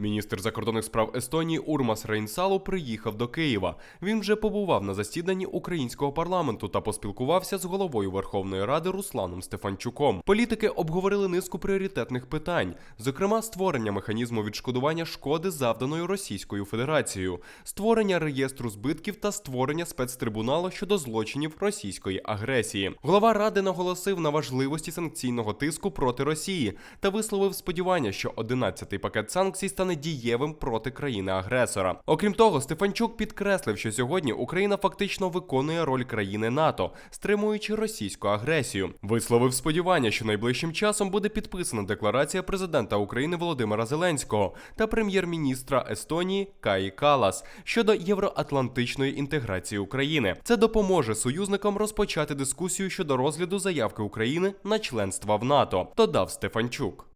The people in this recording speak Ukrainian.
Міністр закордонних справ Естонії Урмас Рейнсалу приїхав до Києва. Він вже побував на засіданні українського парламенту та поспілкувався з головою Верховної Ради Русланом Стефанчуком. Політики обговорили низку пріоритетних питань, зокрема створення механізму відшкодування шкоди, завданої Російською Федерацією, створення реєстру збитків та створення спецтрибуналу щодо злочинів російської агресії. Голова ради наголосив на важливості санкційного тиску проти Росії та висловив сподівання, що 11-й пакет санкцій стане дієвим проти країни-агресора. Окрім того, Стефанчук підкреслив, що сьогодні Україна фактично виконує роль країни НАТО, стримуючи російську агресію. Висловив сподівання, що найближчим часом буде підписана декларація президента України Володимира Зеленського та прем'єр-міністра Естонії Каї Калас щодо євроатлантичної інтеграції України. Це допоможе союзникам розпочати дискусію щодо розгляду заявки України на членство в НАТО. Додав Стефанчук.